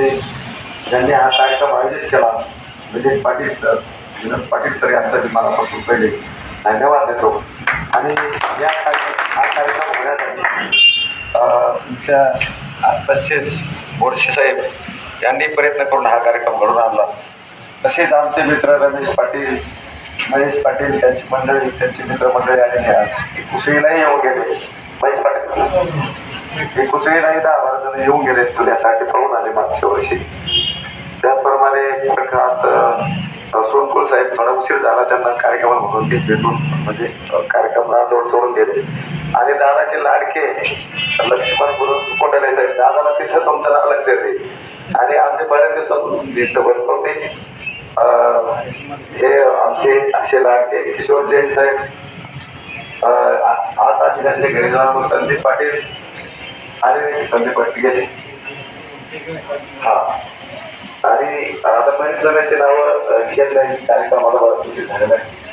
ते ज्यांनी हा कार्यक्रम आयोजित केला. विनीत पाटील सर विनोद पाटील सर यांसाठी मनापासून पहिले धन्यवाद देतो. आणि या कार्यक्रम हा कार्यक्रम होण्यासाठी तुमच्या आसपासचेच बोरशे साहेब यांनी प्रयत्न करून हा कार्यक्रम घडून आणला. तसेच आमचे मित्र रमेश पाटील महेश पाटील त्यांची मंडळी त्यांची मित्रमंडळी आलेली आज कुसळीलाही येऊन गेले. महेश पाटील. हे कुसळीलाही दहा बारा जण येऊन गेले तुझ्यासाठी पळून आले मागच्या वर्षी त्याचप्रमाणे प्रकाश सोनकुल साहेब थोडा उशीर झाला त्यांना कार्यक्रम म्हणून ते भेटून म्हणजे कार्यक्रम कार्यक्रमाला जोड सोडून गेले आणि दादाचे लाडके लक्ष्मण गुरु कोंडले साहेब दादाला तिथं तुमचं नाव लक्ष येते आणि आमचे बऱ्याच दिवसातून तिथं ते हे आमचे असे लाडके किशोर जैन साहेब आज आधी त्यांच्या घरी जाऊन संदीप पाटील आणि संदीप गेले. हा. आणि आता बरेच जणांची नावं घेत कार्यक्रमाला बराच उशीर झालेला आहे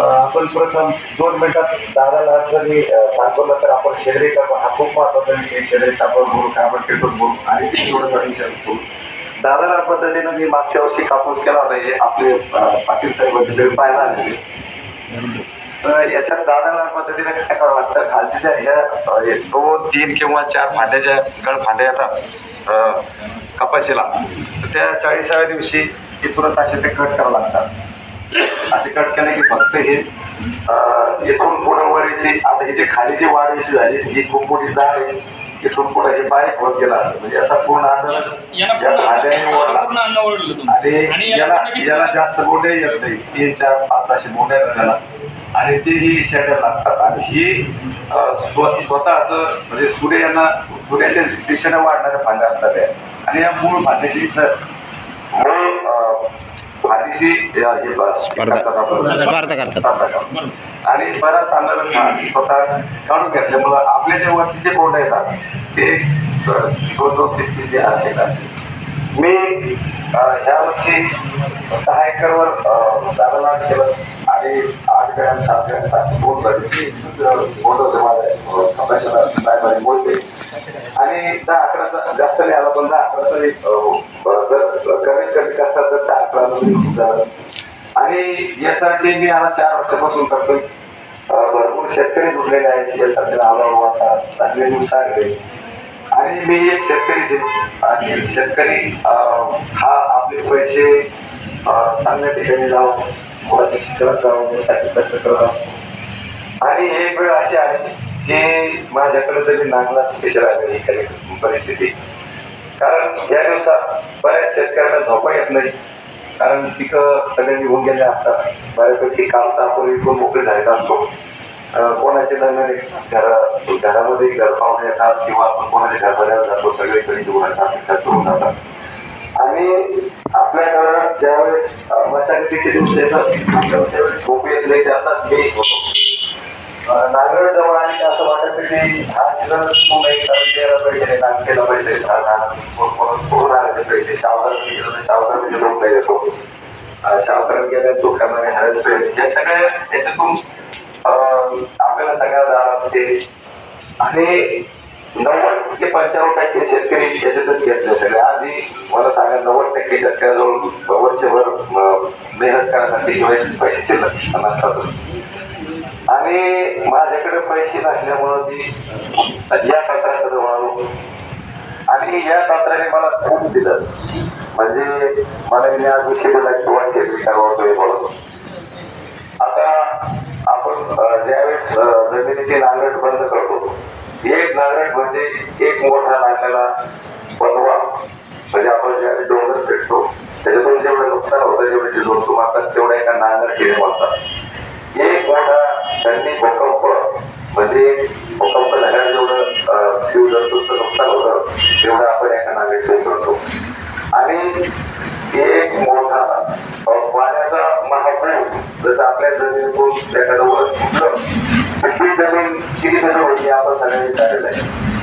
आपण प्रथम दोन मिनिटात दादाला जरी सांगतो तर आपण शेडे करणं हा खूप महत्त्वाचा विषय शेडे कापड बोलू काय आपण बोलू आणि ते थोडंसं विषय बोलू दादाला पद्धतीनं मी मागच्या वर्षी कापूस केला होता. हे आपले पाटील साहेब पाहायला आलेले. याच्यात दादाला पद्धतीने काय करावं लागतं? खालच्या ह्या दोन तीन किंवा चार फांद्याच्या गळ फांद्या येतात कपाशीला. त्या चाळीसाव्या दिवशी इथूनच असे ते कट करावं लागतात. असे कट केले की फक्त हे इथून पुढं वरीची आता ही जी खाली जी वाढ याची झाली ही खूप मोठी जाड आहे इथून पुढे हे बारीक होत गेला असं म्हणजे याचा पूर्ण अंदाज यांना या अन्न- ओढला. आणि याला याला जास्त मोठे येत नाही. तीन चार पाच असे मोठे त्याला. आणि ते ही शेड्या लागतात आणि ही स्व स्वतःच म्हणजे सूर्य यांना सूर्याच्या दिशेने वाढणाऱ्या फांद्या असतात या आणि या मूळ फांद्याशी सर मूळ फांदीशी. आणि बराच अंदाज स्वतः काढून घेतल्यामुळं आपले जे वरचे जे बोर्ड येतात ते दोन दोन तीन तीन ते असे. मी अं, ह्या वर्षी दहा एकरवर दादा केलं आणि आठ ग्रॅम सात ग्रॅम असं बोट बोट होतं माझ्या बोलते आणि दहा अकराचा जास्त नाही आला पण दहा अकराचा एक, जर कमीत कमी करतात तर दहा अकरा झालं? आणि यासाठी मी आला चार वर्षापासून करतोय. भरपूर शेतकरी जुडलेले आहेत. यासाठी आला आता चांगले दिवस आले. आणि मी एक शेतकरी आणि शेतकरी हा आपले पैसे चांगल्या ठिकाणी जावं मुलाच्या शिक्षणात जाऊन यासाठी कष्ट करत असतो. आणि एक वेळ अशी आली की माझ्याकडे तरी नागला स्पेशल आली ही काही परिस्थिती. कारण या दिवसात बऱ्याच शेतकऱ्यांना झोपा येत नाही. कारण पिकं सगळे निघून गेले असतात. बऱ्यापैकी कापता आपण इथून मोकळी झालेला असतो. कोणाचे लग्न घरा घरामध्ये घर पाहुणे येतात किंवा आपण कोणाच्या घरभऱ्याला जातो सगळे घरी जेवण येतात करून जातात. आणि आपल्या घरात ज्यावेळेस अं, मशागतीचे दिवस येतात आपल्याला त्यावेळेस झोप येत नाही मी होतो. नागरड जवळ आणि असं वाटत की हा सीझन तू नाही कारण तेरा पैसे केलं पैसे पूर्ण पैसे? शावकर गेलो तर शावकर म्हणजे लोक नाही येतो शावकर गेले तो करणारे हरस पेड या सगळ्या याच्यातून आपल्याला सगळ्या जाणार असते आणि नव्वद ते पंच्याण्णव टक्के शेतकरी याच्यातच घेतले सगळे. आधी मला सांगा नव्वद टक्के शेतकऱ्याजवळ वर्षभर मेहनत करण्यासाठी किंवा पैसे शिल्लक नसतात. आणि माझ्याकडे पैसे नसल्यामुळं मी या तंत्राकडे वळालो आणि या तंत्राने मला खूप दिलं. म्हणजे मला मी आज विषय दिला किंवा शेतकरी वळतोय बोलतो आता आपण ज्यावेळेस जमिनीची नांगरट बंद करतो एक नांगरट म्हणजे एक मोठा नांगराला बनवा म्हणजे आपण ज्यावेळेस डोंगर फेटतो त्याच्यातून जेवढं नुकसान होतं जेवढे जे लोक मारतात तेवढ्या एका नांगरटीने मारतात. एक मोठा त्यांनी भूकंप म्हणजे भूकंप झाल्यावर जेवढं जीव जंतूचं नुकसान होतं तेवढं आपण एका नांगरटीने करतो. आणि एक मोठा जसं आपल्या जमीन कोण वर फुटलं ती जमीन किती कसं होती आपण सगळ्यांनी झालेलं आहे.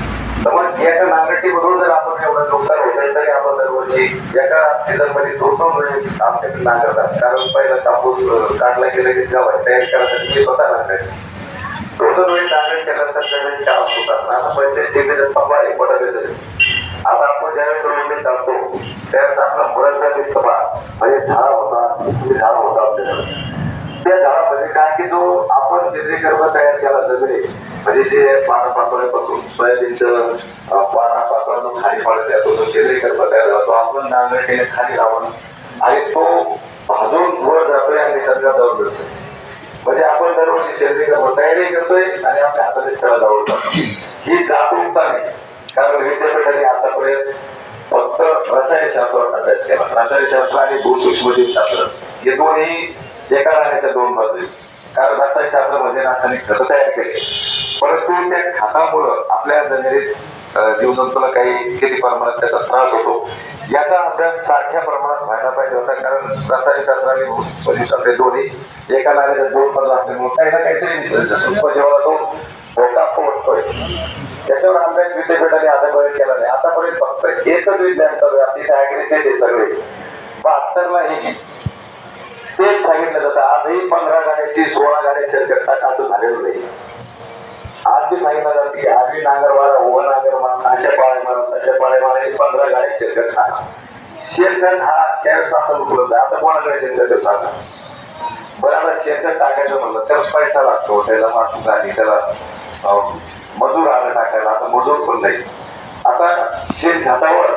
तर मग एका नांगरटीमधून जर आपण एवढं नुकसान होतं तरी आपण दरवर्षी एका सीझनमध्ये दोन दोन वेळेस आमच्याकडे नांगरतात कारण पहिला कापूस अं, काढला गेला की तेव्हा तयार करायसाठी मी स्वतः नांगरायचो दोन दोन वेळेस नांगरट केल्यानंतर त्यावेळेस काय होतात आता पैसे ते त्याच्यात पप्पा एक पडत आता आपण ज्यावेळेस रोडने चालतो त्यावेळेस आपला मुलांचा दिसतो बा. म्हणजे झाड होता इथली झाड होता आपल्याकडे त्या झाडामध्ये म्हणजे कारण की जो आपण सेंद्रिय कर्म तयार केला सगळे म्हणजे जे पानापाचोळ्यापासून सोयाबीनचं अं, पानापाचोळा जो खाली पाडत जातो तो सेंद्रिय कर्म तयार झाला तो आपण नांगरटीने खाली लावून आणि तो भाजून वर जातोय आणि निसर्गात जाऊन जातोय म्हणजे आपण दरवर्षी सेंद्रिय कर्म तयारी करतोय आणि आपल्या हाताने त्याला जाऊन ही जागरूकता नाही कारण विद्यापीठाने आतापर्यंत फक्त रसायनशास्त्रावर अभ्यास केला रसायनशास्त्र आणि भूसूक्ष्मजीवशास्त्र हे दोन्ही एका नाण्याच्या दोन बाजू आहेत. कारण रसायनशास्त्र म्हणजे रासायनिक खत तयार केले परंतु त्या खतामुळं आपल्या जमिनीत जीवजंतूला काही किती प्रमाणात त्याचा त्रास होतो याचा अभ्यास सारख्या प्रमाणात व्हायला पाहिजे होता. कारण रसायनशास्त्र आणि भूसूक्ष्मजीवशास्त्र दोन्ही एका नाण्याच्या दोन बाजू असल्यामुळे काही ना काहीतरी विसरायचं तो धोका पोहोचतोय त्याच्यावर अभ्यास विद्यापीठाने आतापर्यंत केला नाही. आतापर्यंत फक्त एकच विज्ञान चालू आहे. आपली सगळे आहे? सगळे. तेच सांगितलं जातं आजही पंधरा गाड्याची सोळा गाड्या शेतकरी असं झालेलं नाही. आज बी सांगितलं जातं की आधी नांगरवाडा व नांगर मारा अशा पाळे मारा तशा पाळे मारा हे पंधरा गाड्या शेतकरी टाका शेणखत हा त्यावेळेस असा उपलब्ध आहे. आता कोणाकडे शेणखत सांगा बरं आता शेणखत टाकायचं म्हणलं त्याला पैसा लागतो त्याला माणूस आली त्याला मजूर आलं टाकायला. आता मजूर पण नाही. आता शेत घातावर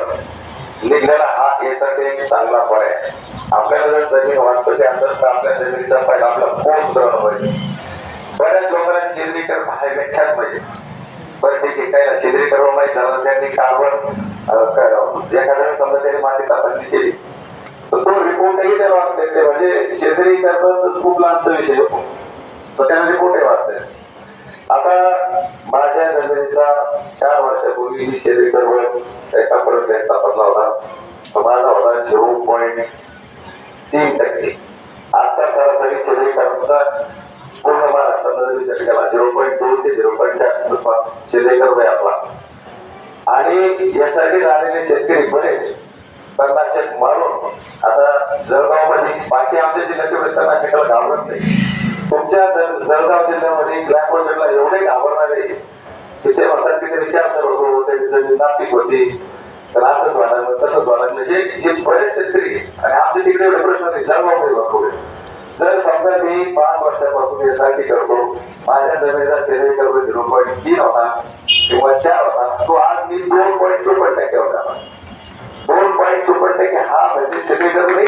निघणारा हा यासाठी एक चांगला फळ आहे. आपल्याला जर जमीन वाचपाची असेल तर आपल्या जमिनीचा फायदा आपला कोण उतरवलं पाहिजे बऱ्याच लोकांना शेंद्रीकरण हा व्याख्याच पाहिजे. बरं ठीक आहे काय शेंद्रीकरण नाही झालं त्यांनी कार्बन एखाद्या समजा त्यांनी माती तपासणी केली. तर तो रिपोर्टही त्याला वाचता ते. म्हणजे शेंद्रीकरण खूप लांबचा विषय होतो तर त्याला रिपोर्टही वाचता आता माझ्या जमिनीचा चार वर्षापूर्वी मी शेतीकरण एका प्रश्न तपासला होता. माझा होता झिरो पॉईंट तीन टक्के. आजचा सरासरी शेतीकरणचा पूर्ण महाराष्ट्रामध्ये विचार केला झिरो पॉईंट दोन ते झिरो पॉईंट चार शेती आहे आपला. आणि यासाठी राहिलेले शेतकरी बरेच तणनाशक मारून आता जळगावमध्ये बाकी आमच्या जिल्ह्यात तणनाशकाला घाबरत नाही. तुमच्या जळगाव जिल्ह्यामध्ये ब्लॅक प्रोजेक्टला एवढे घाबरणारे तिथे म्हणतात की त्यांनी सर्व होतो त्यांची नापिक होती. तर असंच व्हायला तसंच व्हायला म्हणजे हे बरेच शेतकरी आणि आमच्या तिकडे एवढे प्रश्न नाही जळगाव भरपूर जर समजा मी पाच वर्षापासून यासाठी करतो माझ्या जमिनीचा शेती करतो झिरो पॉईंट तीन होता किंवा चार होता तो आज मी दोन पॉईंट चोपन्न टक्के होता. दोन पॉईंट चोपन्न टक्के हा म्हणजे शेती करतो नाही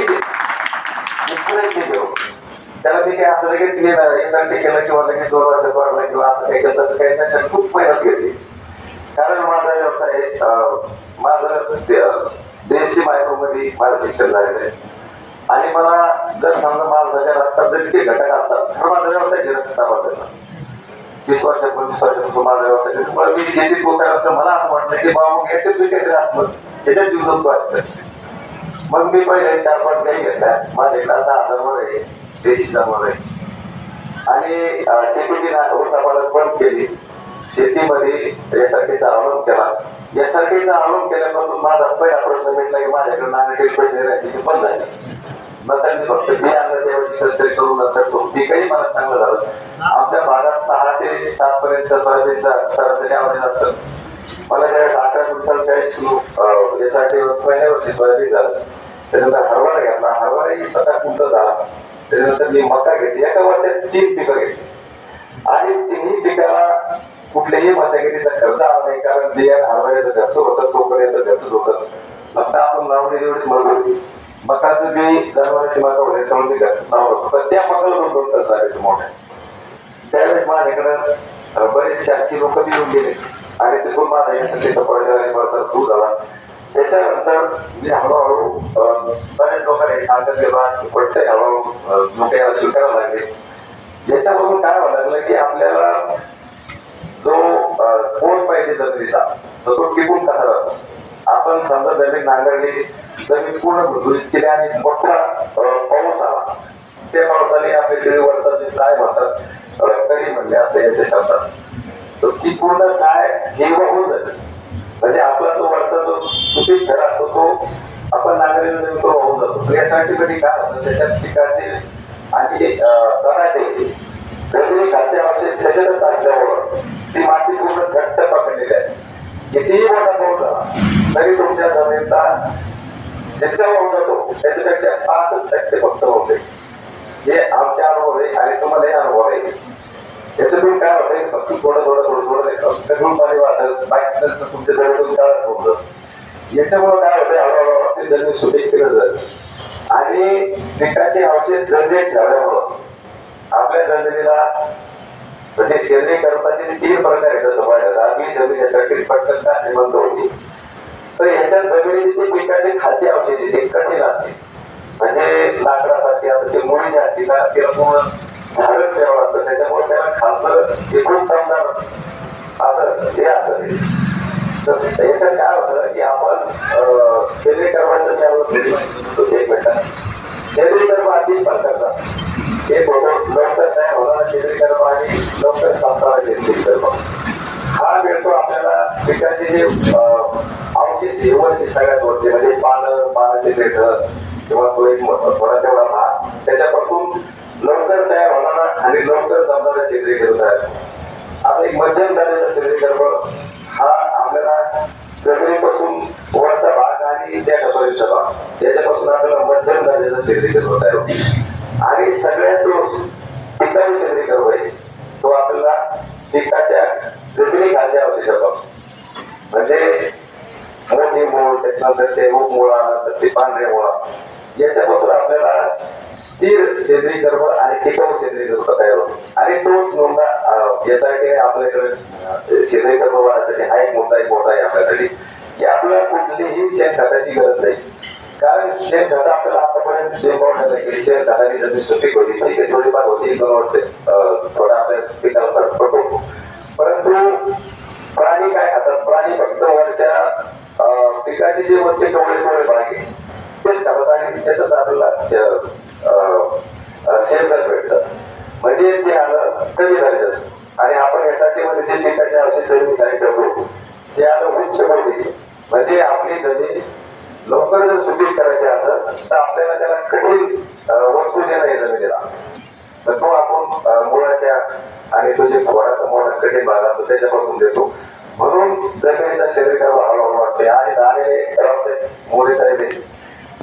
त्याला मी काय असं लगेच यासाठी केलं किंवा लगेच दोन वर्ष वाढलं किंवा असं काही केलं तसं काही त्याच्यात खूप मेहनत घेतली. कारण माझा व्यवसाय माझं देशी मायक्रोमध्ये माझं शिक्षण झालेलं आहे. आणि मला जर समजा माणसाच्या रक्तात जर किती घटक असतात तर माझा व्यवसाय रक्त तपासायचा वीस वर्ष पंचवीस वर्षापासून माझा व्यवसाय आहे. पण मी शेतीत पोहोचल्यानंतर मला असं वाटलं की बाबा मग याच्यात मी काहीतरी असतं त्याच्यात जीव वाटतं मग मी पहिले चार पाच गाई घेतल्या. माझ्याकडे आता हजार आहे. देशी आणि शेतीची उसापालक पण केली. शेतीमध्ये यासारखीचा आरोप केला. यासारखीचा आरोप केल्यापासून माझा पहिला प्रश्न भेटला की माझ्याकडे नाण्याचे पैसे राहायची बंद झाली मग त्यांनी फक्त बी आणलं त्यावेळी नंतर करून नंतर तो मला चांगलं झालं. आमच्या भागात सहा ते सात पर्यंत सोयाबीनचा सरासरी आवडेल असतं. मला ज्यावेळेस अकरा क्विंटल चाळीस किलो अं, पहिल्या वर्षी सोयाबीन झालं. त्यानंतर हरभरा घेतला. हरभराही सतरा क्विंटल झाला. त्याच्यानंतर मी मका घेतली. एका वर्षात तीन पिकं घेतली. आणि तिन्ही पिकाला कुठल्याही मशागतीचा खर्च आला नाही. कारण बियाण हरभऱ्याचं खर्च होतं तोपर्यंत घरचंच होतं. फक्त आपण लावणी एवढीच मजूर मकाचं बी जनावरांची मका होते त्यामुळे लावलं पण त्या मकाला पण दोन खर्च आले मोठ्या. त्यावेळेस माझ्याकडं बरेच शासकीय लोक येऊन गेले. आणि तिथून माझा याच्याचा पडद्याने सुरू झाला. त्याच्यानंतर मी हळूहळू बऱ्याच लोकांनी सांगत गेलो आणि पडतंय हळूहळू अं, लोक याला स्वीकारायला लागले. याच्यामधून काय व्हायला लागलं की आपल्याला जो कोण पाहिजे जमिनीचा तर तो टिकून कसा राहतो? आपण समजा जमीन नांगरली जमीन पूर्ण भुसभुशीत केली आणि मोठा पाऊस आला त्या पावसाने आपले शरीर वरचा साय म्हणतात अं, म्हणले असं याच्या शब्दात. तर ती पूर्ण साय हे होऊन जाते. म्हणजे आपला तो वरचा जो सुपीक थर असतो तो आपण नागरिक जमीन वाहून जातो. तर यासाठी कधी काय होतं? त्याच्यात पिकाचे आणि तणाचे जमिनी खालच्या अवशेष त्याच्यातच असल्यावर ती माती पूर्ण घट्ट पकडलेली आहे. कितीही मोठा पाऊस तरी तुमच्या जमिनीचा जितका होऊन जातो त्याच्यापेक्षा पाचच टक्के फक्त होते हे आमचे अनुभव आहे आणि तुम्हालाही अनुभव आहे. त्याच्यातून काय होतंय? फक्त थोडं थोडं थोडं थोडं येतं कधून पाणी वाटत बाईक तुमच्या जवळ काळच होतं. याच्यामुळे काय होतं हळूहळू जमीन सुपीक केलं जात आणि पिकाचे अवशेष जमीन ठेवल्यामुळं आपल्या जमिनीला म्हणजे शेती करपाचे तीन प्रकार येतात समाजात आम्ही जमीन याच्याकडे पटकन का श्रीमंत होती. तर याच्या जमिनीचे पिकाची खाचे अवशेष आहे, ते कठीण असते. म्हणजे लाकडासाठी आता ते मुळी जे असते ना तिला पूर्ण झाडच ठेवावं लागतं. त्याच्यामुळे त्याला खालचं एकूण समजा असं हे असं तर याच्यात काय होतं की आपण अं, सेंद्रिय कर्माचं जे आपण एक मिनिट सेंद्रिय कर्म आधी पण करतात एक होतो लवकर तयार होणारा सेंद्रिय कर्म आणि लवकर संपणारा सेंद्रिय कर्म हा मिळतो आपल्याला पिकाचे जे अं, अवशेष आहे, वरचे सगळ्यात वरचे म्हणजे पानं पानाचे देठं किंवा तो एक मोठा थोडा तेवढा भाग त्याच्यापासून लवकर तयार होणारा आणि लवकर संपणारा सेंद्रिय कर्म तयार होतो. आता एक मध्यम दर्जाचा सेंद्रिय कर्म हा आपल्याला जमिनीपासून वरचा भाग आणि त्या डबरीचा भाग याच्यापासून आपल्याला मध्यम दर्जाचं सेंद्रिय होत. आहे आणि सगळ्यात जो पिकाचे सेंद्रिय कर्म आहे तो आपल्याला पिकाच्या जमिनी खालच्या आवश्यक म्हणजे मोठी मूळ त्याच्यानंतर ते उपमुळा नंतर ते पांढरे मुळा याच्यापासून आपल्याला स्थिर सेंद्रिय कर्म आणि टिकाऊ सेंद्रिय कर्म तयार होतो आणि तोच मुद्दा अं, यासाठी आपल्याकडे सेंद्रिय कर्म वाढण्यासाठी हा एक मुद्दा एक मोठा आहे आपल्यासाठी की आपल्याला कुठलीही शेण खताची गरज नाही. कारण शेण खत आपल्याला आतापर्यंत जे आहे की शेण खताची जमीन सुपीक होती म्हणजे ठीक आहे थोडीफार होती दोन वर्ष थोडा आपल्या पिकाला फरक पडतो. परंतु प्राणी काय खातात? प्राणी फक्त वरच्या अं, पिकाचे जे वरचे कवळे कवळे भाग आहे तेच खातात आणि त्याच्यात आपल्याला श- अं, म्हणजे ते आलं कमी झाले. आणि आपण यासाठी म्हणजे जे पिकाचे अवशेष जमीन खाली ठेवतो ते आलं उच्च मोठी म्हणजे आपली जमीन लवकर जर सुपीक करायची असेल तर आपल्याला त्याला कठीण वस्तू देणं आहे जमिनीला. तर तो आपण मुळाच्या आणि तो जे थोडासा मोठा कठीण भाग असतो त्याच्यापासून देतो. म्हणून जमिनीचा शरीर हळूहळू वाटते आणि झालेले रावसाहेब साहेब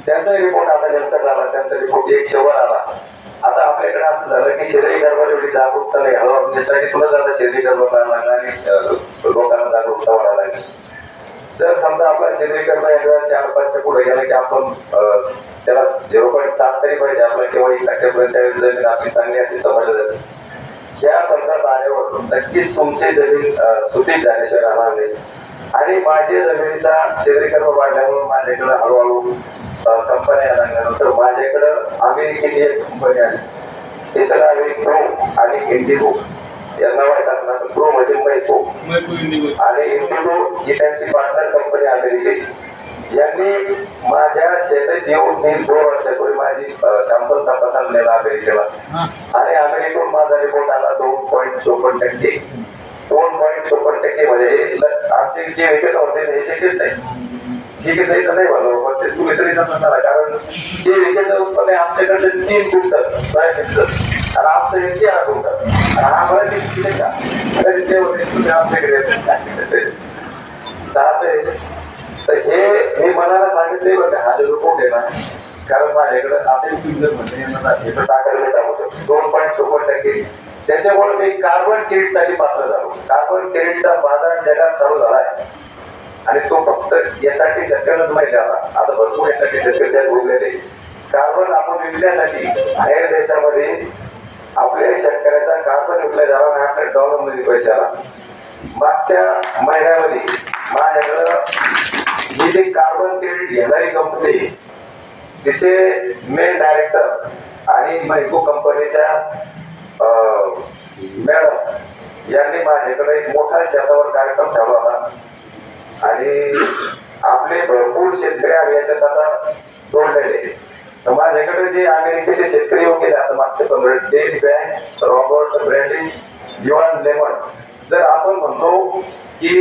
त्यांचा रिपोर्ट आता नंतर झाला त्यांचा रिपोर्ट एक शेवट आला. आता आपल्याकडे असं झालं की शरीर गर्भाला एवढी जागरूकता नाही. हळूहळू त्यासाठी तुला जाता शरीर गर्भ करायला लागला आणि लोकांना जागरूकता वाढायला लागली. जर समजा आपला शरीर गर्भ एकदा चार पाचच्या पुढे गेला की आपण त्याला झिरो पॉईंट सात तरी पाहिजे आपल्याला केव्हा एक टक्क्यापर्यंत त्यावेळी जमीन आपली चांगली अशी समजलं जाते. या पंधरा आल्यावर नक्कीच तुमची जमीन सुपीक झाल्याशिवाय राहणार नाही. आणि माझ्या जमिनीचा शरीर कर्म वाढल्यामुळे माझ्याकडे हळूहळू कंपन्या लागल्यानंतर माझ्याकडं अमेरिकेची एक कंपनी आली ते सगळं आम्ही प्रो आणि इंडिगो यांना माहीत असणार प्रो म्हणजे मैको आणि इंडिगो ही त्यांची पार्टनर कंपनी अमेरिकेची. यांनी माझ्या शेतात येऊन मी दोन वर्षापूर्वी माझी सॅम्पल तपासायला नेला अमेरिकेला. आणि अमेरिकेतून माझा रिपोर्ट आला दोन पॉईंट चोपन्न टक्के. दोन पॉईंट चोपन्न टक्के म्हणजे आमचे जे विकेट होते हे शक्यच नाही. ठीक आहे नाही म्हणलो पण ते तुम्ही तरी नसणार कारण ते विकेचं उत्पन्न आहे आमच्याकडे तीन बाहेर सोयाबीनचं आणि आमचं हे तेरा क्विंटल. आणि आम्हाला ते का तुम्ही आमच्याकडे येतात. तर हे मी मनाला सांगितले बघा हा जो कोण देणार कारण माझ्याकडे आता तुमचं म्हणणं येणार इथं टाकायला टाकू दोन पॉईंट चोपन्न टक्के. त्याच्यामुळे मी कार्बन क्रेडिटसाठी पात्र झालो. कार्बन क्रेडिटचा बाजार जगात चालू झाला आहे. आणि तो फक्त यासाठी शक्यच माहिती आला. आता भरपूर यासाठी शेतकरी त्यात उरलेले. कार्बन आपण विकण्यासाठी बाहेर देशामध्ये आपल्या शेतकऱ्याचा कार्बन विकला झाला आणि आपल्या डॉलरमध्ये पैसे आला. मागच्या महिन्यामध्ये माझ्याकडं ही जी कार्बन क्रेडिट घेणारी कंपनी तिचे मेन डायरेक्टर आणि मैको कंपनीच्या मॅडम यांनी माझ्याकडे एक मोठा शेतावर कार्यक्रम ठेवला होता. आणि आपले भरपूर शेतकरी आम्ही याच्यात आता जोडलेले माझ्याकडे जे अमेरिकेचे शेतकरी येऊन गेले आता मागचे पंधरा डेट बँक रॉबर्ट ब्रँडिंग युवान लेमन जर आपण म्हणतो की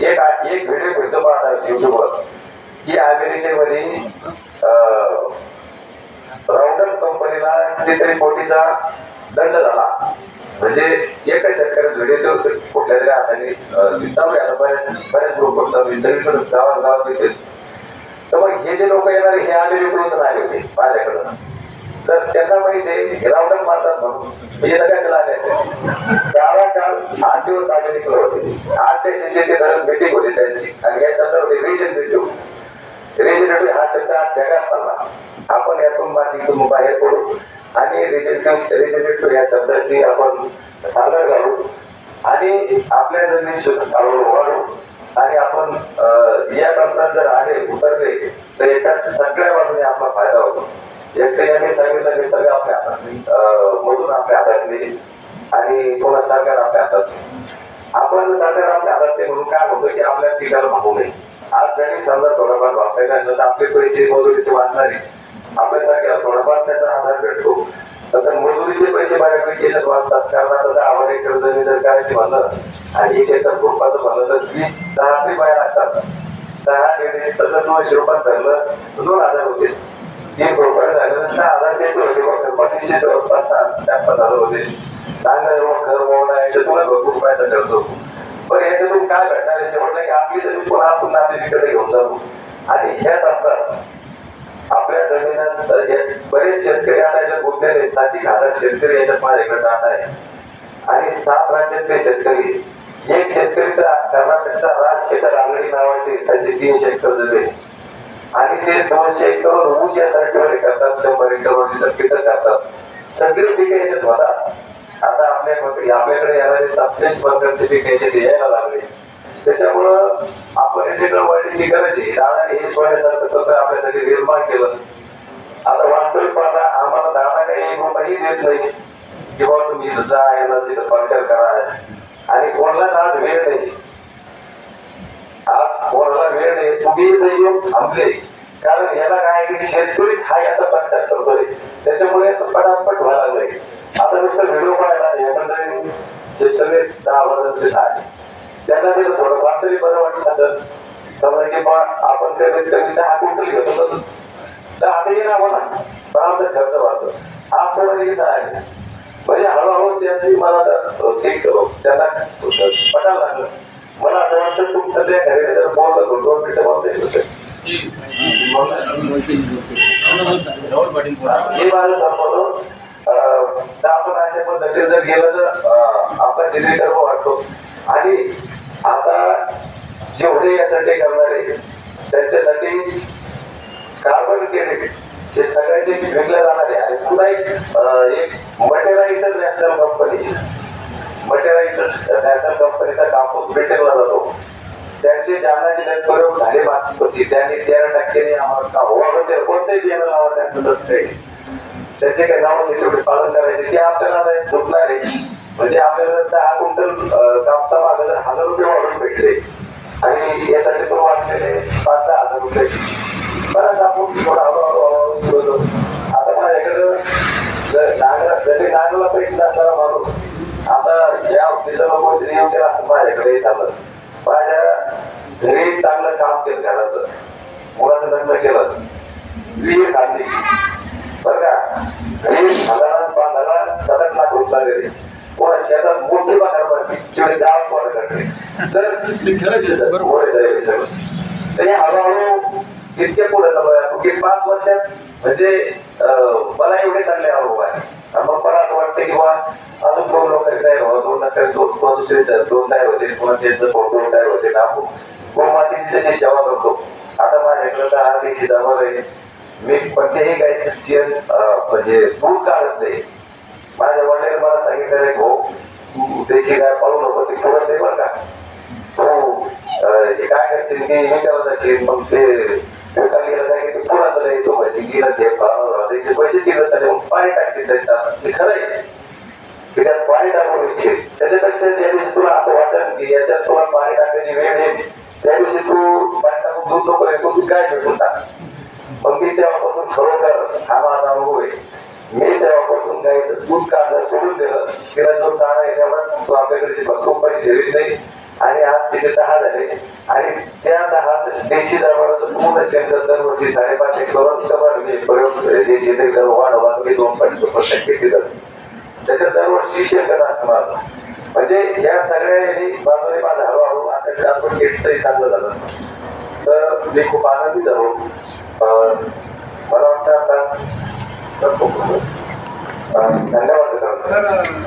एक एक व्हिडिओ भेटतो पाहता युट्यूबवर की अमेरिकेमध्ये राऊंडअप कंपनीला कितीतरी कोटीचा दंड झाला. म्हणजे एका शेतकऱ्याचा व्हिडिओ तो कुठल्या तरी हाताने अं, चालू आहे आता बऱ्याच बऱ्याच ग्रुप सगळीकडे गावात गावात येते तर मग हे जे लोक येणारे हे आम्ही विक्रोचन आले होते माझ्याकडं तर त्यांना माहिती आहे रावडक मारतात म्हणून. म्हणजे तर काय आले गावा काल आठ दिवस आले निघले होते. आठ दिवसांची ते धरण मिटिंग होती त्यांची. आणि या शब्दामध्ये रिजन मिटिंग रिजनेटिव्ह हा शब्द आज जगात चालला. आपण यातून माझी बाहेर पडू आणि रिजनेटिव्ह या शब्दाची आपण सागर घालू आणि आपल्या जमिनी वाढू. आणि आपण या कंत्रात जर आले उतरले तर याच्यात सगळ्या बाजूने आपला फायदा होतो. एक तर यांनी सांगितलं निसर्ग आपल्या मधून आपल्या हातातली आणि पुन्हा सरकार आपल्या हातात आपण सरकार आपल्या हातात म्हणून काय होतं की आपल्या पिकाला भागू नये आज जरी समजा थोडाफार वापरायला तर आपले पैसे मजुरीचे वाचणारे आपल्यासारख्या थोडाफार त्याचा आधार भेटतो. तर मजुरीचे पैसे बऱ्यापैकी याच्यात वाचतात. कारण आता दहा वर एकर जमीन जर करायची म्हणलं आणि एक एकर ग्रुपाचं म्हणलं तर वीस दहा ते बाया लागतात. दहा डेढ सतत दोनशे रुपयात धरलं दोन हजार होते. तीन रुपये झालं तर सहा हजार त्याचे होते. मग पंचवीसशे जवळपास सहा चार पाच हजार होते. चांगलं मग घर मोडा याच्यातूनच भरपूर रुपयाचा ठरतो पण याच्यातून काय भेटणार आहे? शेवटला की आपली जमीन पुन्हा पुन्हा आपल्याकडे घेऊन जातो आणि ह्याच अंतरात आपल्या जमिनात बरेच शेतकरी आता याच्यात गुंतलेले सात एक हजार शेतकरी याच्यात माझ्याकडे जात आहे आणि सात राज्यातले शेतकरी एक शेतकरी तर कर्नाटकचा राज शेखर आंगडी नावाचे त्याचे तीन शेतकर झाले आणि ते दोनशे एकर ऊस या सारखे करतात शंभर एकर तिथं पिकं करतात. सगळे पिके याच्यात होतात. आता आपल्याकडे आपल्याकडे येणारे सातशे प्रकारचे पीक याच्यात यायला लागले. त्याच्यामुळं आपण याच्याकडे वळण्याची गरज आहे. दादाने हे सोन्यासारखं तंत्र आपल्यासाठी निर्माण केलं. आता वास्तविक पाहता आम्हाला दादा काही एक रुपयाही देत नाही. की बाबा तुम्ही इथं जा याला तिथं पंक्चर करा. आणि कोणालाच आज वेळ नाही. आज कोणाला वेळ नाही तुम्ही येऊन थांबले. कारण याला काय की शेतकरीच हा याचा पश्चात करतोय. त्याच्यामुळे असं पटापट व्हायला लागलंय. आता नुसतं व्हिडिओ पाहायला या मंडळी जे सगळे दहा वर्षांचे आहे त्यांना ते थोडंफार तरी बरं वाटलं तर समजा की बा आपण कमीत कमी दहा क्विंटल घेतो तर दहा ते येणार म्हणा पण आमचा खर्च वाढतो. आज म्हणजे थोडं येत आहे. म्हणजे हळूहळू त्यांची मला तर ते त्यांना पटायला लागलं. मला असं वाटतं तुमचं त्या घरी जर बोललं दोन दोन मिनिटं बोलता येत होते. हे माझं संपवलं आपण अशा पद्धतीने जर गेलं तर आपण आपला वाटतो आणि आता जेवढे यासाठी करणारे त्यांच्यासाठी कार्बन क्रेडिट हे सगळ्यांचे विकले जाणारे आणि पुन्हा एक एक मटेरायझर नॅशनल कंपनी मटेरायझर नॅशनल कंपनीचा कापूस ब्रिटनला जातो. त्यांचे जालना जिल्ह्यात प्रयोग झाले मागची वर्षी त्यांनी तेरा टक्क्यांनी आम्हाला का- कोणत्याही बियाणं लावा त्यांचं त्याचे काही नाव पालन करायचे. ते आपल्याला नाही झुकणार आहे म्हणजे आपल्याला दहा क्विंटल कापसा मागे जर हजार रुपये वाढून भेटले. आणि यासाठी तो वाटलेले पाच दहा हजार रुपये. बरंच आपण थोडा हळूहळू आता मला जर नांगरा जरी नांगरला पैसे नसणारा माणूस आता या ऑक्सिजन कोणतरी येऊन गेला असं माझ्याकडे येत आलं माझ्या घरी चांगलं काम केलं घराचं. मुलाचं लग्न केलं. विहीर खाल्ली. बरं का विहीर हजारात पाच हजार लाख रुपये कोणा शेतात मोठी बाजार भरली तेवढे गावात खरंच आहे सर मोठे झाले हे हळूहळू इतके पुढे चालू आहे की पाच वर्षात म्हणजे अं, मला एवढे चांगले अनुभव आहे आणि मग मला असं वाटतं की बा अजून दोन लोक तयार व्हावं दोन लाख दोन किंवा दुसरे दोन तयार होते किंवा त्यांचं फोटो तयार होते ना आपण गोमातीची जशी सेवा करतो आता माझ्याकडे दहा देशी जनावर आहे. मी कोणत्याही गायचं शेण म्हणजे दूध काढत नाही. माझ्या वडिलांनी मला सांगितलं हो भाऊ देशी गाय पाळू नको ते पुरत नाही बरं का. हो हे काय करशील ते हे करत असेल मग ते विकायला गेलं काय की नाही तो गेलं ते त्याचे पैसे दिलं चालेल मग पाणी टाकशील त्याच्यात ते खरं आहे. की त्यात पाणी टाकून इच्छित त्याच्यापेक्षा ज्या दिवशी तुला असं वाटेल की याच्यात तुला पाणी टाकायची वेळ येईल त्या दिवशी तू पाणी टाकून दूध नको तू काय भेटून टाक. खरोखर हा माझा अनुभव आहे मी तेव्हापासून गायचं दूध काढलं सोडून दिलं. तिला जो चारा आहे त्यावर तो आपल्याकडे भरपूर पण ठेवीत नाही. आणि आज तिथे दहा झाले. आणि त्या दहा देशी दरबाराचं पूर्ण शेंकर दरवर्षी साडेपाच एक सर्वात मी प्रयोग देशी ते दर वाढवा तुम्ही म्हणजे दोन पंचवीस टक्के दिलं. त्याच्यात दरवर्षी शेंकर असणार म्हणजे या सगळ्यांनी बाजूने माझा हळूहळू आता आपण तरी चांगलं झालं. तर मी खूप आनंदी झालो బలవంతా ధన్యవాదాలు